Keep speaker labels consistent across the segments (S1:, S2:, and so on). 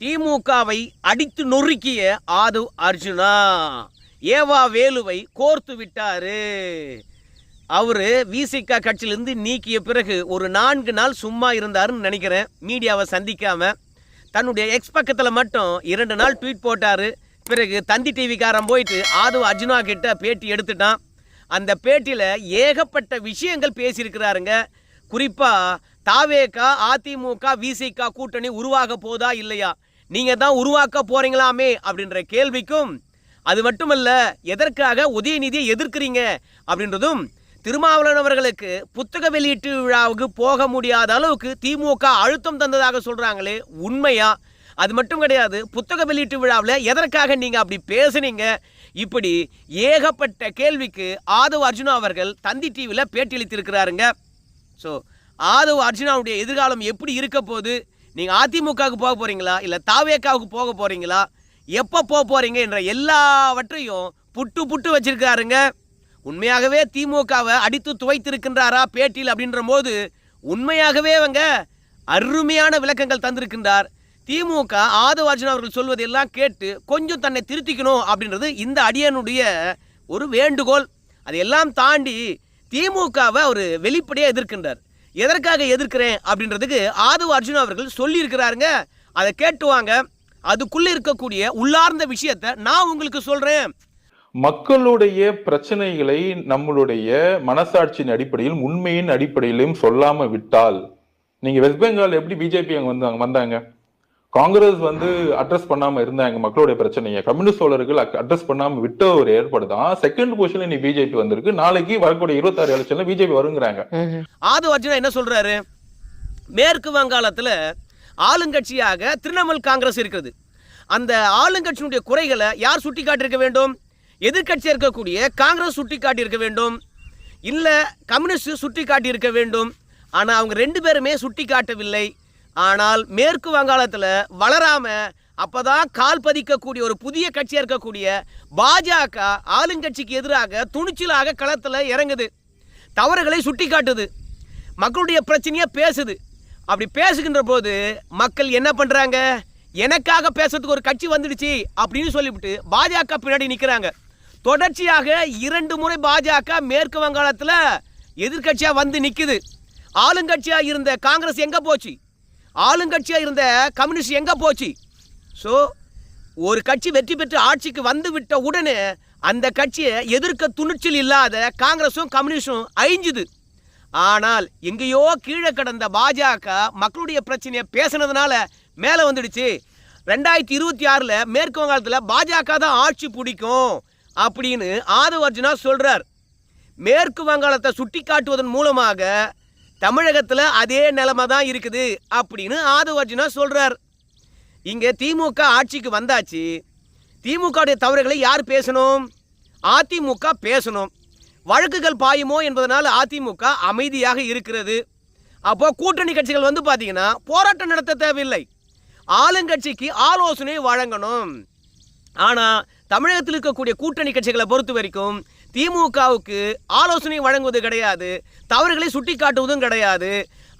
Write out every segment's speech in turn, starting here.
S1: திமுகவை அடித்து நொறுக்கிய ஆது அர்ஜுனா. ஏவா வேலுவை கோர்த்து விட்டாரு. அவரு விசிகா கட்சியிலிருந்து நீக்கிய பிறகு ஒரு நான்கு நாள் சும்மா இருந்தாருன்னு நினைக்கிறேன். மீடியாவை சந்திக்காம. தன்னுடைய எக்ஸ் பக்கத்தில் மட்டும் இரண்டு நாள் ட்வீட் போட்டாரு. பிறகு தந்தி டிவிக்காரன் போயிட்டு ஆது அர்ஜுனா கிட்ட பேட்டி எடுத்துட்டான். அந்த பேட்டியில் ஏகப்பட்ட விஷயங்கள் பேசியிருக்கிறாருங்க. குறிப்பாக தாவேகா அதிமுக விசிகா கூட்டணி உருவாக போதா இல்லையா? நீங்கள் தான் உருவாக்க போகிறீங்களாமே அப்படின்ற கேள்விக்கும் அது மட்டுமல்ல எதற்காக உதயநிதியை எதிர்க்கிறீங்க அப்படின்றதும் திருமாவளவன் அவர்களுக்கு புத்தக வெளியீட்டு விழாவுக்கு போக முடியாத அளவுக்கு திமுக அழுத்தம் தந்ததாக சொல்கிறாங்களே உண்மையா? அது மட்டும் கிடையாது புத்தக வெளியீட்டு விழாவில் எதற்காக நீங்கள் அப்படி பேசுனீங்க? இப்படி ஏகப்பட்ட கேள்விக்கு ஆதவ் அர்ஜுனா அவர்கள் தந்தி டிவியில் பேட்டியளித்திருக்கிறாருங்க. ஸோ ஆதவ் அர்ஜுனாவுடைய எதிர்காலம் எப்படி இருக்க போகுது? நீங்கள் அதிமுகவுக்கு போக போகிறீங்களா இல்லை தாவேக்காவுக்கு போக போகிறீங்களா எப்போ போக போகிறீங்க என்ற எல்லாவற்றையும் புட்டு புட்டு வச்சிருக்காருங்க உண்மையாகவே திமுகவை அடித்து துவைத்திருக்கின்றாரா பேட்டியில் அப்படின்ற போது உண்மையாகவே அவங்க அருமையான விளக்கங்கள் தந்திருக்கின்றார். திமுக ஆதவ் அர்ஜுனா அவர்கள் சொல்வதெல்லாம் கேட்டு கொஞ்சம் தன்னை திருத்திக்கணும் அப்படின்றது இந்த அடியனுடைய ஒரு வேண்டுகோள். அதையெல்லாம் தாண்டி திமுகவை அவர் வெளிப்படையாக எதிர்க்கின்றார். எதற்காக எதிர்க்கிறேன் அப்படின்றதுக்கு ஆதவ அர்ஜுன் அவர்கள் சொல்லியிருக்கிறாருங்க. அதை கேட்டுவாங்க அதுக்குள்ளே இருக்கக்கூடிய உள்ளார்ந்த விஷயத்தை நான் உங்களுக்கு சொல்கிறேன்
S2: மக்களுடைய பிரச்சனைகளை நம்மளுடைய மனசாட்சியின் அடிப்படையில் உண்மையின் அடிப்படையிலும் சொல்லாம விட்டால் நீங்க வெஸ்ட் பெங்கால் எப்படி பிஜேபி அங்க வந்தாங்க வந்தாங்க? காங்கிரஸ் வந்து அட்ரஸ் பண்ணாம இருந்தாங்க மக்களுடைய பிரச்சனையை. கம்யூனிஸ்ட் தோழர்கள் அட்ரஸ் பண்ணாம விட்ட ஒரு ஏற்பாடு தான். செகண்ட் பொசிஷன்ல நீ பிஜேபி வந்திருக்கு. நாளைக்கு வரக்கூடிய இருபத்தாறு எலெக்ஷன்ல பிஜேபி வருங்கிறாங்க.
S1: ஆதவ் அர்ஜுனா என்ன சொல்றாரு? மேற்கு வங்காளத்தில் ஆளுங்கட்சியாக திரிணாமுல் காங்கிரஸ் இருக்குது. அந்த ஆளுங்கட்சியினுடைய குறைகளை யார் சுட்டி காட்டியிருக்க வேண்டும்? எதிர்க்கட்சியாக இருக்கக்கூடிய காங்கிரஸ் சுட்டி காட்டியிருக்க வேண்டும். இல்லை கம்யூனிஸ்ட் சுட்டி காட்டியிருக்க வேண்டும். ஆனால் அவங்க ரெண்டு பேருமே சுட்டி காட்டவில்லை ஆனால் மேற்கு வங்காளத்தில் வளராம அப்போதான் கால் பதிக்கக்கூடிய ஒரு புதிய கட்சியாக இருக்கக்கூடிய பாஜக ஆளுங்கட்சிக்கு எதிராக துணிச்சலாக களத்தில் இறங்குது. தவறுகளை சுட்டி காட்டுது மக்களுடைய பிரச்சனையை பேசுது. அப்படி பேசுகின்ற போது மக்கள் என்ன பண்ணுறாங்க எனக்காக பேசுறதுக்கு ஒரு கட்சி வந்துடுச்சு அப்படின்னு சொல்லிவிட்டு பாஜக பின்னாடி நிற்கிறாங்க தொடர்ச்சியாக இரண்டு முறை பாஜக மேற்கு வங்காளத்தில் எதிர்க்கட்சியாக வந்து நிற்குது ஆளுங்கட்சியாக இருந்த காங்கிரஸ் எங்கே போச்சு? ஆளுங்கட்சியாக இருந்த கம்யூனிஸ்ட் எங்கே போச்சு? ஸோ ஒரு கட்சி வெற்றி பெற்று ஆட்சிக்கு வந்து விட்ட உடனே அந்த கட்சியை எதிர்க்க துணிச்சல் இல்லாத காங்கிரஸும் கம்யூனிஸ்டும் அழிஞ்சுது. ஆனால் எங்கேயோ கீழே கடந்த பாஜக மக்களுடைய பிரச்சனையை பேசுனதுனால மேலே வந்துடுச்சு. ரெண்டாயிரத்தி இருபத்தி ஆறில் மேற்கு வங்காளத்தில் பாஜக தான் ஆட்சி பிடிக்கும் அப்படின்னு ஆதவர்ஜுனா சொல்கிறார் மேற்கு வங்காளத்தை சுட்டி காட்டுவதன் மூலமாக தமிழகத்தில் அதே நிலைமை தான் இருக்குது அப்படின்னு ஆதவ அர்ஜுனா சொல்கிறார் இங்கே திமுக ஆட்சிக்கு வந்தாச்சு. திமுகவுடைய தவறுகளை யார் பேசணும்? அதிமுக பேசணும். வழக்குகள் பாயுமோ என்பதனால் அதிமுக அமைதியாக இருக்கிறது. அப்போ கூட்டணி கட்சிகள் வந்து பார்த்தீங்கன்னா போராட்டம் நடத்த தேவையில்லை. ஆளுங்கட்சிக்கு ஆலோசனை வழங்கணும். ஆனால் தமிழகத்தில் இருக்கக்கூடிய கூட்டணி கட்சிகளை பொறுத்த வரைக்கும் திமுகவுக்கு ஆலோசனை வழங்குவது கிடையாது தவறுகளை சுட்டி காட்டுவதும் கிடையாது.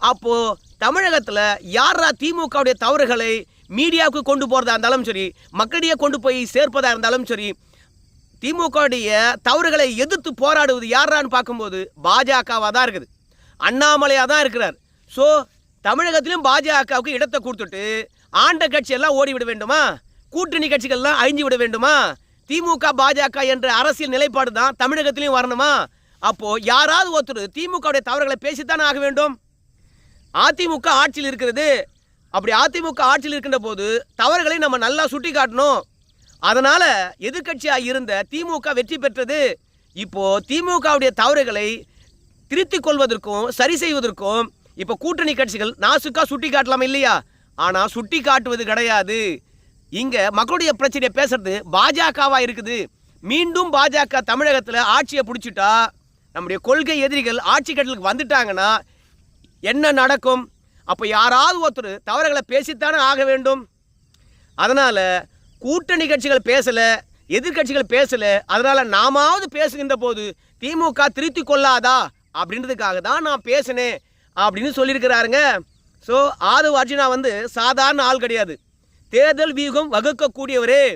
S1: அப்போது தமிழகத்தில் யாரா திமுகவுடைய தவறுகளை மீடியாவுக்கு கொண்டு போகிறதா இருந்தாலும் சரி மக்களிடையே கொண்டு போய் சேர்ப்பதாக இருந்தாலும் சரி திமுகவுடைய தவறுகளை எதிர்த்து போராடுவது யாரான்னு பார்க்கும்போது பாஜகவாக தான் இருக்குது. அண்ணாமலையாக தான் இருக்கிறார். ஸோ தமிழகத்திலும் பாஜகவுக்கு இடத்தை கொடுத்துட்டு ஆண்ட கட்சியெல்லாம் ஓடிவிட வேண்டுமா? கூட்டணி கட்சிகள்லாம் அழிஞ்சு விட வேண்டுமா? திமுக பாஜக என்ற அரசியல் நிலைப்பாடு தான் தமிழகத்திலையும் வரணுமா? அப்போ யாராவது ஒருத்தர் திமுகவுடைய தவறுகளை பேசித்தானே ஆக வேண்டும். அதிமுக ஆட்சியில் இருக்கிறது. அப்படி அதிமுக ஆட்சியில் இருக்கின்ற போது தவறுகளை நம்ம நல்லா சுட்டி காட்டணும் அதனால எதிர்க்கட்சியாக இருந்த திமுக வெற்றி பெற்றது. இப்போ திமுகவுடைய தவறுகளை திருத்திக் கொள்வதற்கும் சரி செய்வதற்கும் இப்போ கூட்டணி கட்சிகள் நாசுக்கா சுட்டி காட்டலாம் இல்லையா? ஆனால் சுட்டி காட்டுவது கிடையாது. இங்கே மக்களுடைய பிரச்சனையை பேசுறது பாஜகவா இருக்குது. மீண்டும் பாஜக தமிழகத்தில் ஆட்சியை பிடிச்சிட்டா நம்முடைய கொள்கை எதிரிகள் ஆட்சி கட்டலுக்கு வந்துட்டாங்கன்னா என்ன நடக்கும்? அப்போ யாராவது ஒருத்தர் தவறுகளை பேசித்தானே ஆக வேண்டும். அதனால் கூட்டணி கட்சிகள் பேசலை எதிர்க்கட்சிகள் பேசலை அதனால் நாமாவது பேசுகின்ற போது திமுக திருத்தி கொள்ளாதா? அப்படின்றதுக்காக தான் நான் பேசினேன் அப்படின்னு சொல்லியிருக்கிறாருங்க. ஸோ ஆதவ் அர்ஜுனா வந்து சாதாரண ஆள் கிடையாது. தேர்தல் வியூகம் வகுக்கக்கூடியவர்.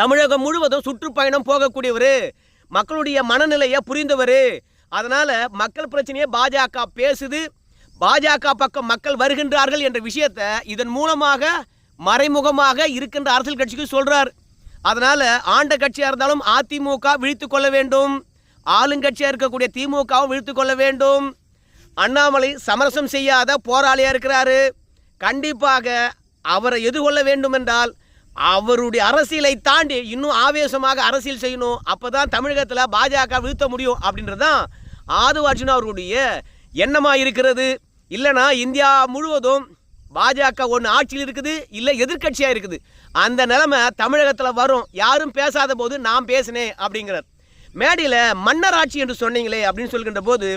S1: தமிழகம் முழுவதும் சுற்றுப்பயணம் போகக்கூடியவர். மக்களுடைய மனநிலையை புரிந்தவர். அதனால் மக்கள் பிரச்சனையை பாஜக பேசுது. பாஜக பக்கம் மக்கள் வருகின்றார்கள் என்ற விஷயத்தை இதன் மூலமாக மறைமுகமாக இருக்கின்ற அரசியல் கட்சிக்கு சொல்கிறார் அதனால் ஆண்ட கட்சியாக இருந்தாலும் அதிமுக விழித்து கொள்ள வேண்டும். ஆளுங்கட்சியாக இருக்கக்கூடிய திமுகவும் விழித்து கொள்ள வேண்டும். அண்ணாமலை சமரசம் செய்யாத போராளியாக இருக்கிறாரு. கண்டிப்பாக அவரை எதிர்கொள்ள வேண்டும் என்றால் அவருடைய அரசியலை தாண்டி இன்னும் ஆவேசமாக அரசியல் செய்யணும். அப்போ தான் தமிழகத்தில் பாஜக வீழ்த்த முடியும் அப்படின்றது தான் ஆதுவார்ஜுனா அவர்களுடைய எண்ணமாக இருக்கிறது இல்லைனா இந்தியா முழுவதும் பாஜக ஒன்று ஆட்சியில் இருக்குது இல்லை எதிர்க்கட்சியாக இருக்குது. அந்த நிலைமை தமிழகத்தில் வரும். யாரும் பேசாத போது நான் பேசினேன் அப்படிங்கிறார். மேடையில் மன்னராட்சி என்று சொன்னீங்களே அப்படின்னு சொல்கின்ற போது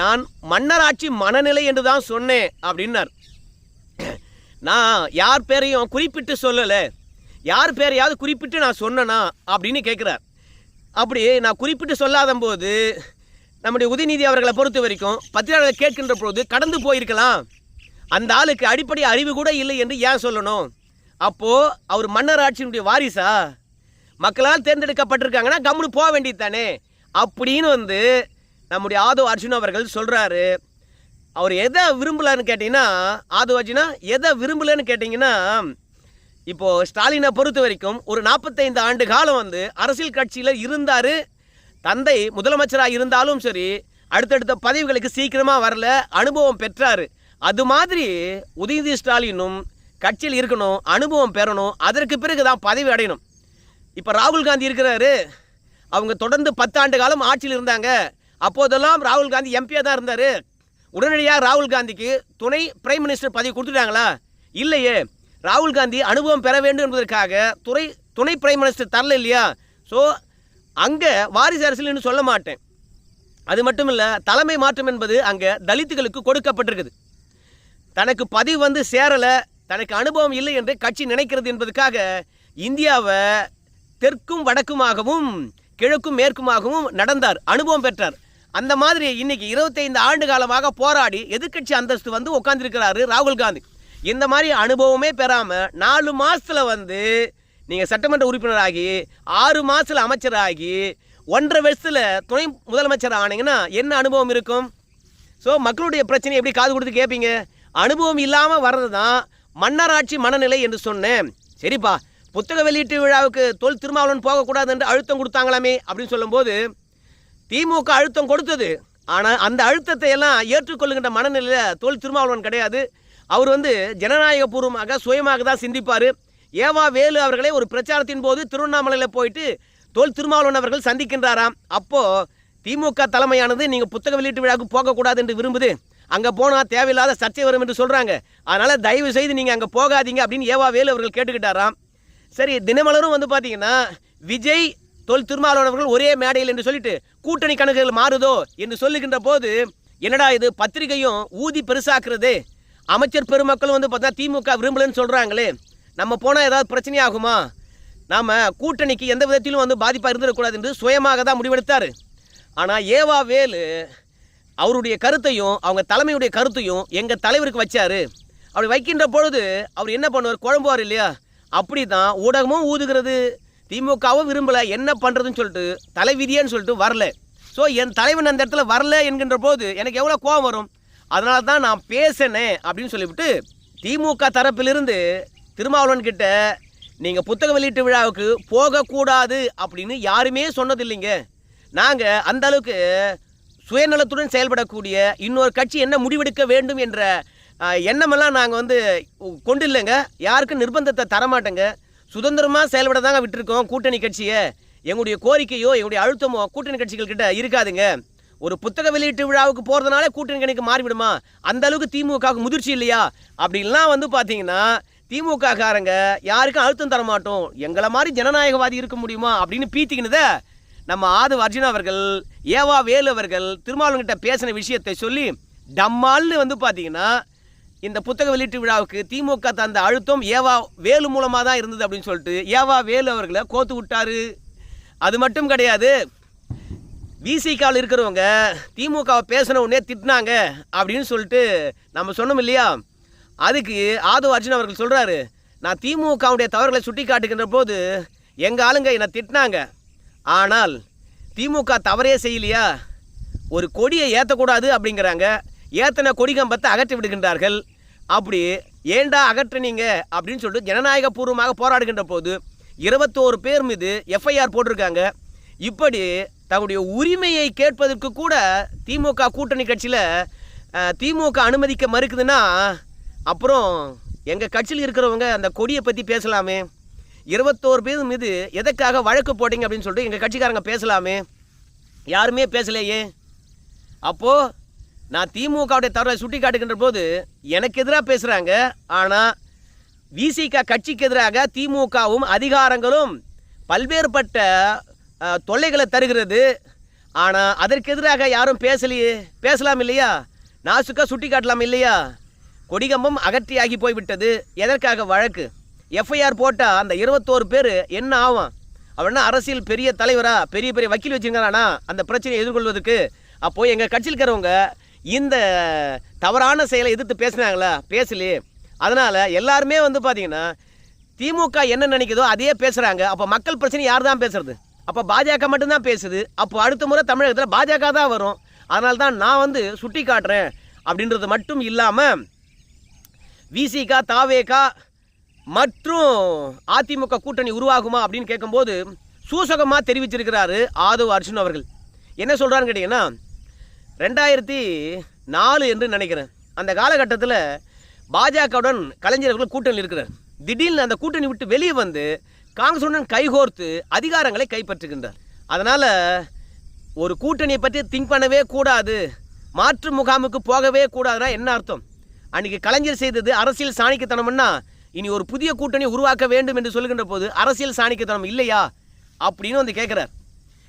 S1: நான் மன்னராட்சி மனநிலை என்று தான் சொன்னேன் அப்படின்னார். நான் யார் பேரையும் குறிப்பிட்டு சொல்லலை. யார் பேரையாவது குறிப்பிட்டு நான் சொன்னனா அப்படின்னு கேட்குறார் அப்படி நான் குறிப்பிட்டு சொல்லாத போது நம்முடைய உதயநிதி அவர்களை பொறுத்த வரைக்கும் பத்திரிகையாளர் கேட்கின்ற போது கடந்து போயிருக்கலாம். அந்த ஆளுக்கு அடிப்படை அறிவு கூட இல்லை என்று ஏன் சொல்லணும்? அப்போது அவர் மன்னராட்சியினுடைய வாரிசா? மக்களால் தேர்ந்தெடுக்கப்பட்டிருக்காங்கன்னா கம்முனு போக வேண்டியது தானே? அப்படின்னு வந்து நம்முடைய ஆதோ அர்ஜுன் அவர்கள் சொல்கிறாரு அவர் எதை விரும்பலன்னு கேட்டிங்கன்னா அது அர்ஜுனா எதை விரும்பலன்னு கேட்டிங்கன்னா இப்போது ஸ்டாலினை பொறுத்த வரைக்கும் ஒரு நாற்பத்தைந்து ஆண்டு காலம் வந்து அரசியல் கட்சியில் இருந்தார். தந்தை முதலமைச்சராக இருந்தாலும் சரி அடுத்தடுத்த பதவிகளுக்கு சீக்கிரமாக வரல அனுபவம் பெற்றார். அது மாதிரி உதயநிதி ஸ்டாலினும் கட்சியில் இருக்கணும் அனுபவம் பெறணும் அதற்கு பிறகு தான் பதவி அடையணும். இப்போ ராகுல் காந்தி இருக்கிறாரு. அவங்க தொடர்ந்து பத்தாண்டு காலம் ஆட்சியில் இருந்தாங்க. அப்போதெல்லாம் ராகுல் காந்தி எம்பியாக தான் இருந்தார். உடனடியாக ராகுல் காந்திக்கு துணை பிரைம் மினிஸ்டர் பதவி கொடுத்துட்டாங்களா? இல்லையே. ராகுல் காந்தி அனுபவம் பெற வேண்டும் என்பதற்காக துறை துணை பிரைம் மினிஸ்டர் தரல இல்லையா? ஸோ அங்கே வாரிசு அரசியல்னு சொல்ல மாட்டேன். அது மட்டும் இல்லை தலைமை மாற்றம் என்பது அங்கே தலித்துகளுக்கு கொடுக்கப்பட்டிருக்குது. தனக்கு பதிவு வந்து சேரலை தனக்கு அனுபவம் இல்லை என்று கட்சி நினைக்கிறது என்பதற்காக இந்தியாவை தெற்கும் வடக்குமாகவும் கிழக்கும் மேற்குமாகவும் நடந்தார் அனுபவம் பெற்றார். அந்த மாதிரி இன்னைக்கு இருபத்தைந்து ஆண்டு காலமாக போராடி எதிர்க்கட்சி அந்தஸ்து வந்து உட்காந்துருக்கிறாரு ராகுல் காந்தி. இந்த மாதிரி அனுபவமே பெறாமல் நாலு மாதத்தில் வந்து நீங்கள் சட்டமன்ற உறுப்பினராகி ஆறு மாதத்தில் அமைச்சராகி ஒன்றரை வருஷத்தில் துணை முதலமைச்சர் ஆனீங்கன்னா என்ன அனுபவம் இருக்கும்? ஸோ மக்களுடைய பிரச்சனை எப்படி காது கொடுத்து கேட்பீங்க அனுபவம் இல்லாமல் வர்றது தான் மன்னராட்சி மனநிலை என்று சொன்னேன். சரிப்பா புத்தக வெளியீட்டு விழாவுக்கு தொல் திருமாவளவன் போகக்கூடாது என்று அழுத்தம் கொடுத்தாங்களாமே அப்படின்னு சொல்லும்போது திமுக அழுத்தம் கொடுத்தது. ஆனால் அந்த அழுத்தத்தை எல்லாம் ஏற்றுக்கொள்ளுகின்ற மனநிலையில் தோல் திருமாவளவன் கிடையாது. அவர் வந்து ஜனநாயகபூர்வமாக சுயமாக தான் சிந்திப்பார். ஏவா வேலு அவர்களை ஒரு பிரச்சாரத்தின் போது திருவண்ணாமலையில் போயிட்டு தோல் திருமாவளவன் அவர்கள் சந்திக்கின்றாராம். அப்போது திமுக தலைமையானது நீங்கள் புத்தக வெளியீட்டு விழாவுக்கு போகக்கூடாது என்று விரும்புது. அங்கே போனால் தேவையில்லாத சர்ச்சை வரும் என்று சொல்கிறாங்க அதனால் தயவு செய்து நீங்கள் அங்கே போகாதீங்க அப்படின்னு ஏவா வேலு அவர்கள் கேட்டுக்கிட்டாராம். சரி தினமலரும் வந்து பார்த்தீங்கன்னா விஜய் தொல் திருமாவளவர்கள் ஒரே மேடையில் என்று சொல்லிட்டு கூட்டணி கணக்குகள் மாறுதோ என்று சொல்லுகின்ற போது என்னடா இது பத்திரிகையும் ஊதி பெருசாக்குறது? அமைச்சர் பெருமக்களும் வந்து பார்த்தா திமுக விரும்பலன்னு சொல்கிறாங்களே நம்ம போனால் ஏதாவது பிரச்சனையாகுமா? நாம் கூட்டணிக்கு எந்த விதத்திலும் வந்து பாதிப்பாக இருந்துடக்கூடாது என்று சுயமாக தான் முடிவெடுத்தார். ஆனால் ஏவா வேலு அவருடைய கருத்தையும் அவங்க தலைமையுடைய கருத்தையும் எங்கள் தலைவருக்கு வச்சார். அப்படி வைக்கின்ற பொழுது அவர் என்ன பண்ணுவார்? குழம்புவார் இல்லையா? அப்படி தான் ஊடகமும் ஊதுகிறது. திமுகவும் விரும்பலை என்ன பண்ணுறதுன்னு சொல்லிட்டு தலைவிதியேன்னு சொல்லிட்டு வரல. ஸோ என் தலைவன் அந்த இடத்துல வரல என்கின்ற போது எனக்கு எவ்வளோ கோபம் வரும்? அதனால தான் நான் பேசினேன் அப்படின்னு சொல்லிவிட்டு திமுக தரப்பிலிருந்து திருமாவளவன் கிட்ட நீங்கள் புத்தக வெளியீட்டு விழாவுக்கு போகக்கூடாது அப்படின்னு யாருமே சொன்னதில்லைங்க. நாங்கள் அந்த அளவுக்கு சுயநலத்துடன் செயல்படக்கூடிய இன்னொரு கட்சி என்ன முடிவெடுக்க வேண்டும் என்ற எண்ணமெல்லாம் நாங்கள் வந்து கொண்டு இல்லைங்க. யாருக்கும் நிர்பந்தத்தை தரமாட்டேங்க. சுதந்திரமாக செயல்பட தாங்க விட்டுருக்கோம் கூட்டணி கட்சியை. எங்களுடைய கோரிக்கையோ எங்களுடைய அழுத்தமோ கூட்டணி கட்சிகள் கிட்ட இருக்காதுங்க. ஒரு புத்தக வெளியீட்டு விழாவுக்கு போகிறதுனால கூட்டணி கணிக்கு மாறிவிடுமா? அந்த அளவுக்கு திமுகவுக்கு முதிர்ச்சி இல்லையா? அப்படின்லாம் வந்து பார்த்தீங்கன்னா திமுக காரங்க யாருக்கும் அழுத்தம் தர மாட்டோம். எங்களை மாதிரி ஜனநாயகவாதி இருக்க முடியுமா? அப்படின்னு பீத்திக்கினதை நம்ம ஆது அர்ஜுன் அவர்கள் ஏவா வேலு அவர்கள் திருமாவளவன்கிட்ட பேசின விஷயத்தை சொல்லி டம்மால்னு வந்து பார்த்தீங்கன்னா இந்த புத்தக வெளியீட்டு விழாவுக்கு திமுக தந்த அழுத்தம் ஏவா வேலு மூலமாக தான் இருந்தது அப்படின்னு சொல்லிட்டு ஏவா வேலு அவர்களை கோத்து விட்டாரு. அது மட்டும் கிடையாது. விசிகால் இருக்கிறவங்க திமுகவை பேசின உடனே திட்டினாங்க அப்படின்னு சொல்லிட்டு நம்ம சொன்னோம் இல்லையா? அதுக்கு ஆதவ அர்ஜுன் அவர்கள் சொல்கிறாரு நான் திமுகவுடைய தவறுகளை சுட்டி காட்டுகின்ற போது எங்கள் ஆளுங்க என்னை திட்டினாங்க. ஆனால் திமுக தவறே செய்யலையா? ஒரு கொடியை ஏற்றக்கூடாது அப்படிங்கிறாங்க. ஏத்தனை கொடிகம்பத்தை அகற்றி விடுகின்றார்கள். அப்படி ஏண்டா அகற்றுனீங்க அப்படின்னு சொல்லிட்டு ஜனநாயக பூர்வமாக போராடுகின்ற போது இருபத்தோரு பேர் மீது எஃப்ஐஆர் போட்டிருக்காங்க. இப்படி தன்னுடைய உரிமையை கேட்பதற்கு கூட திமுக கூட்டணி கட்சியில் திமுக அனுமதிக்க மறுக்குதுன்னா அப்புறம் எங்கள் கட்சியில் இருக்கிறவங்க அந்த கொடியை பற்றி பேசலாமே. இருபத்தோரு பேர் மீது எதற்காக வழக்கு போட்டீங்க அப்படின்னு சொல்லிட்டு எங்கள் கட்சிக்காரங்க பேசலாமே. யாருமே பேசலையே. அப்போது நான் திமுகவுடைய தவறை சுட்டி காட்டுகின்ற போது எனக்கு எதிராக பேசுகிறாங்க ஆனால் விசிக கட்சிக்கு எதிராக திமுகவும் அதிகாரங்களும் பல்வேறுபட்ட தொல்லைகளை தருகிறது. ஆனால் அதற்கு எதிராக யாரும் பேசலையே பேசலாம் இல்லையா? நாசுக்கா சுட்டி காட்டலாம் இல்லையா? கொடிகம்பம் அகற்றியாகி போய்விட்டது. எதற்காக வழக்கு? எஃப்ஐஆர் போட்டால் அந்த இருபத்தோரு பேர் என்ன ஆகும்? அவனா அரசியல் பெரிய தலைவரா பெரிய பெரிய வக்கீல் வச்சுருக்கானா அந்த பிரச்சனையை எதிர்கொள்வதற்கு அப்போது எங்கள் கட்சியில் இருக்கிறவங்க இந்த தவறான செயலை எதிர்த்து பேசுனாங்களா? பேசலையே. அதனால் எல்லாருமே வந்து பார்த்தீங்கன்னா திமுக என்ன நினைக்குதோ அதையே பேசுகிறாங்க அப்போ மக்கள் பிரச்சனை யார் தான் பேசுறது? அப்போ பாஜக மட்டும்தான் பேசுது. அப்போ அடுத்த முறை தமிழகத்தில் பாஜக தான் வரும். அதனால தான் நான் வந்து சுட்டி காட்டுறேன் அப்படின்றது மட்டும் இல்லாமல் விசிகா தாவேகா மற்றும் அதிமுக கூட்டணி உருவாகுமா அப்படின்னு கேட்கும்போது சூசகமாக தெரிவிச்சிருக்கிறாரு ஆதவ் அர்ஜுன் அவர்கள். என்ன சொல்கிறான்னு கேட்டிங்கன்னா ரெண்டாயிரத்தி நாலு என்று நினைக்கிறேன். அந்த காலகட்டத்தில் பாஜகவுடன் கலைஞர்கள் கூட்டணி இருக்கிறார். திடீர்னு அந்த கூட்டணி விட்டு வெளியே வந்து காங்கிரசுடன் கைகோர்த்து அதிகாரங்களை கைப்பற்றுகின்றார். அதனால் ஒரு கூட்டணியை பற்றி திங்க் பண்ணவே கூடாது மாற்று முகாமுக்கு போகவே கூடாதுன்னா என்ன அர்த்தம்? அன்றைக்கி கலைஞர் செய்தது அரசியல் சாணிக்கத்தனம்னா இனி ஒரு புதிய கூட்டணி உருவாக்க வேண்டும் என்று சொல்லுகின்ற போது அரசியல் சாணிக்கத்தனம் இல்லையா? அப்படின்னு வந்து கேட்குறார்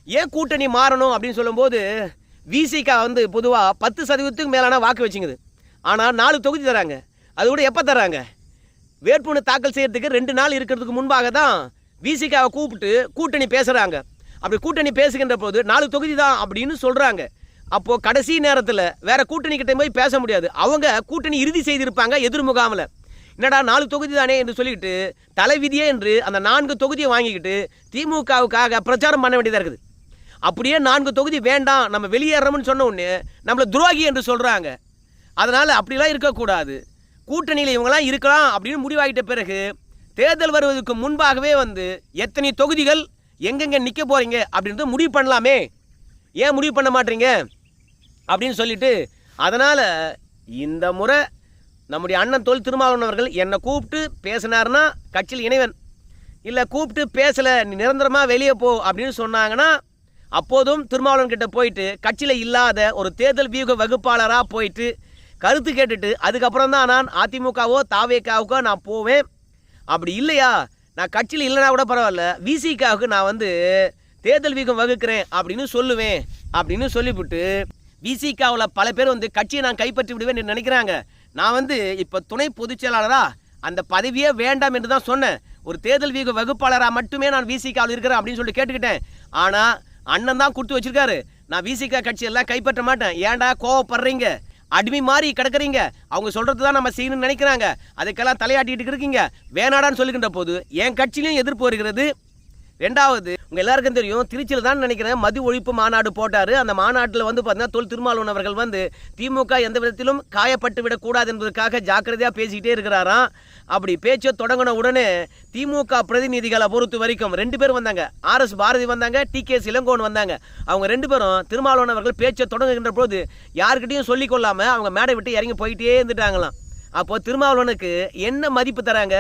S1: ஏன் கூட்டணி மாறணும் அப்படின்னு சொல்லும்போது விசிகா வந்து பொதுவாக பத்து சதவீதத்துக்கு மேலான வாக்கு வச்சுங்குது. ஆனால் நாலு தொகுதி தராங்க. அது கூட எப்போ தராங்க வேட்புமனு தாக்கல் செய்கிறதுக்கு ரெண்டு நாள் இருக்கிறதுக்கு முன்பாக தான் விசிகாவை கூப்பிட்டு கூட்டணி பேசுகிறாங்க அப்படி கூட்டணி பேசுகின்ற போது நாலு தொகுதி தான் அப்படின்னு சொல்கிறாங்க அப்போது கடைசி நேரத்தில் வேறு கூட்டணிக்கிட்ட போய் பேச முடியாது. அவங்க கூட்டணி இறுதி செய்திருப்பாங்க எதிர் முகாமில் என்னடா நாலு தொகுதி தானே என்று சொல்லிக்கிட்டு தலைவிதியே என்று அந்த நான்கு தொகுதியை வாங்கிக்கிட்டு திமுகவுக்காக பிரச்சாரம் பண்ண வேண்டியதாக இருக்குது. அப்படியே நான்கு தொகுதி வேண்டாம் நம்ம வெளியேறோம்னு சொன்ன உடனே நம்மளை துரோகி என்று சொல்கிறாங்க அதனால் அப்படிலாம் இருக்கக்கூடாது. கூட்டணியில் இவங்களாம் இருக்கலாம் அப்படின்னு முடிவாகிட்ட பிறகு தேர்தல் வருவதற்கு முன்பாகவே வந்து எத்தனை தொகுதிகள் எங்கெங்கே நிற்க போகிறீங்க அப்படின்றது முடிவு பண்ணலாமே. ஏன் முடிவு பண்ண மாட்டீங்க? அப்படின்னு சொல்லிட்டு அதனால் இந்த முறை நம்முடைய அண்ணன் தொல் திருமாவளவன் அவர்கள் என்னை கூப்பிட்டு பேசினார்னா கட்சியில் இணைவன். இல்லை கூப்பிட்டு பேசலை நீ நிரந்தரமாக வெளியே போ அப்படின்னு சொன்னாங்கன்னா அப்போதும் திருமாவளவன் கிட்ட போயிட்டு கட்சியில் இல்லாத ஒரு தேர்தல் வியூக வகுப்பாளராக போயிட்டு கருத்து கேட்டுட்டு அதுக்கப்புறம் தான் நான் அதிமுகவோ தாவேக்காவுக்கோ நான் போவேன். அப்படி இல்லையா? நான் கட்சியில் இல்லைனா கூட பரவாயில்ல. விசிகாவுக்கு நான் வந்து தேர்தல் வீக்கம் வகுக்கிறேன் அப்படின்னு சொல்லுவேன். அப்படின்னு சொல்லிவிட்டு விசிகாவில் பல பேர் வந்து கட்சியை நான் கைப்பற்றி விடுவேன் நினைக்கிறாங்க. நான் வந்து இப்போ துணை பொதுச்செயலாளராக அந்த பதவியே வேண்டாம் என்று தான் சொன்னேன். ஒரு தேர்தல் வீக வகுப்பாளராக மட்டுமே நான் விசிகாவில் இருக்கிறேன் அப்படின்னு சொல்லி கேட்டுக்கிட்டேன். ஆனால் அண்ணன் தான் கொடுத்து வச்சிருக்காரு. நான் விசிகா கட்சியெல்லாம் கைப்பற்ற மாட்டேன். ஏன்டா கோவப்படுறீங்க? அடிமை மாறி கிடக்குறீங்க. அவங்க சொல்கிறது தான் நம்ம செய்யணும்னு நினைக்கிறாங்க. அதுக்கெல்லாம் தலையாட்டிட்டு இருக்கீங்க. வேணாடான்னு சொல்லுகின்ற போது என் கட்சியிலையும் எதிர்ப்பு வருகிறது. ரெண்டாவது உங்கள் எல்லாருக்கும் தெரியும் திருச்சியில் தான் நினைக்கிறேன் மது ஒழிப்பு மாநாடு போட்டார். அந்த மாநாட்டில் வந்து பார்த்தீங்கன்னா தொல் திருமாவளவன் அவர்கள் வந்து திமுக எந்த விதத்திலும் காயப்பட்டு விடக்கூடாது என்பதற்காக ஜாக்கிரதையாக பேசிக்கிட்டே இருக்கிறாராம். அப்படி பேச்சை தொடங்கின உடனே திமுக பிரதிநிதிகளை பொறுத்த வரைக்கும் ரெண்டு பேரும் வந்தாங்க. ஆர்எஸ் பாரதி வந்தாங்க டி கே இளங்கோவன் வந்தாங்க. அவங்க ரெண்டு பேரும் திருமாவளவன் அவர்கள் பேச்சை தொடங்குகின்ற போது யாருக்கிட்டையும் சொல்லிக்கொள்ளாமல் அவங்க மேடை விட்டு இறங்கி போயிட்டே இருந்துட்டாங்களாம். அப்போது திருமாவளவனுக்கு என்ன மதிப்பு தராங்க?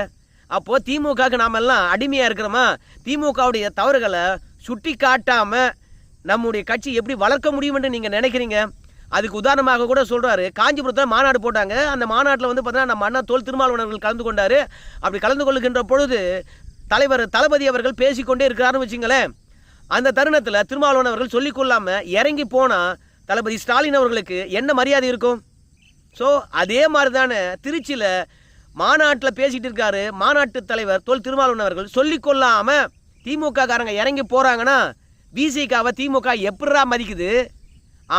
S1: அப்போது திமுகவுக்கு நாமெல்லாம் அடிமையாக இருக்கிறோமா? திமுகவுடைய தவறுகளை சுட்டி காட்டாமல் நம்முடைய கட்சி எப்படி வளர்க்க முடியும்னு நீங்கள் நினைக்கிறீங்க? அதுக்கு உதாரணமாக கூட சொல்கிறாரு காஞ்சிபுரத்தில் மாநாடு போட்டாங்க. அந்த மாநாட்டில் வந்து பார்த்தீங்கன்னா நம்ம அண்ணா தோல் திருமாவளவர்கள் கலந்து கொண்டார். அப்படி கலந்து கொள்கின்ற பொழுது தலைவர் தளபதி அவர்கள் பேசிக்கொண்டே இருக்கிறாருன்னு வச்சுங்களேன். அந்த தருணத்தில் திருமாவளவன் அவர்கள் சொல்லிக்கொள்ளாமல் இறங்கி போனால் தளபதி ஸ்டாலின் அவர்களுக்கு என்ன மரியாதை இருக்கும்? ஸோ அதே மாதிரி தானே திருச்சியில் மாநாட்டில் பேசிகிட்டு இருக்காரு. மாநாட்டு தலைவர் தொல் திருமாவளவன் அவர்கள். சொல்லிக்கொள்ளாமல் திமுக காரங்க இறங்கி போகிறாங்கன்னா பிசிகாவை திமுக எப்படா மதிக்குது?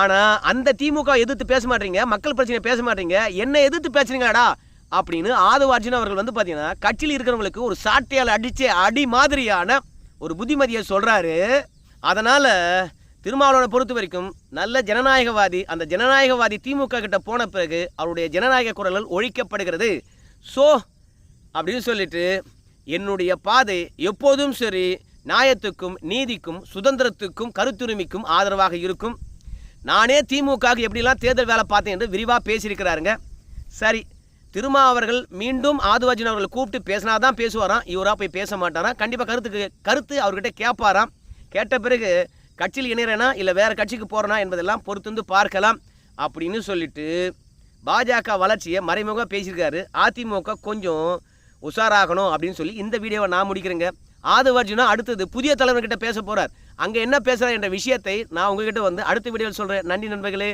S1: ஆனால் அந்த திமுக எதிர்த்து பேச மாட்டீங்க மக்கள் பிரச்சனை பேச மாட்டீங்க என்ன எதிர்த்து பேசுறீங்களாடா? அப்படின்னு ஆதவார்ஜுன் அவர்கள் வந்து பார்த்தீங்கன்னா கட்சியில் இருக்கிறவங்களுக்கு ஒரு சாட்டையால் அடித்து அடி மாதிரியான ஒரு புத்திமதியை சொல்கிறாரு அதனால் திருமாவளவனை பொறுத்த வரைக்கும் நல்ல ஜனநாயகவாதி அந்த ஜனநாயகவாதி திமுக கிட்ட போன பிறகு அவருடைய ஜனநாயக குரல்கள் ஒழிக்கப்படுகிறது. ஸோ அப்படின்னு சொல்லிட்டு என்னுடைய பாதை எப்போதும் சரி நியாயத்துக்கும் நீதிக்கும் சுதந்திரத்துக்கும் கருத்துரிமைக்கும் ஆதரவாக இருக்கும். நானே திமுகவுக்கு எப்படிலாம் தேர்தல் வேலை பார்த்தேன் என்று விரிவாக பேசியிருக்கிறாருங்க. சரி திருமா அவர்கள் மீண்டும் ஆதுவாஜின் அவர்களை கூப்பிட்டு பேசினாதான் பேசுவாராம். இவராக போய் பேச மாட்டாராம். கண்டிப்பாக கருத்துக்கு கருத்து அவர்கிட்ட கேட்பாராம். கேட்ட பிறகு கட்சியில் இணைறேனா இல்லை வேறு கட்சிக்கு போகிறேனா என்பதெல்லாம் பொறுத்து வந்து பார்க்கலாம். அப்படின்னு சொல்லிட்டு பாஜக வளர்ச்சியை மறைமுகமாக பேசியிருக்காரு. அதிமுக கொஞ்சம் உஷாராகணும் அப்படின்னு சொல்லி இந்த வீடியோவை நான் முடிக்கிறேங்க. ஆதவர்ஜுனா அடுத்தது புதிய தலைவர்கிட்ட பேச போகிறார் அங்கே என்ன பேசுகிறார் என்ற விஷயத்தை நான் உங்ககிட்ட வந்து அடுத்த வீடியோவில் சொல்கிறேன் நன்றி நண்பர்களே.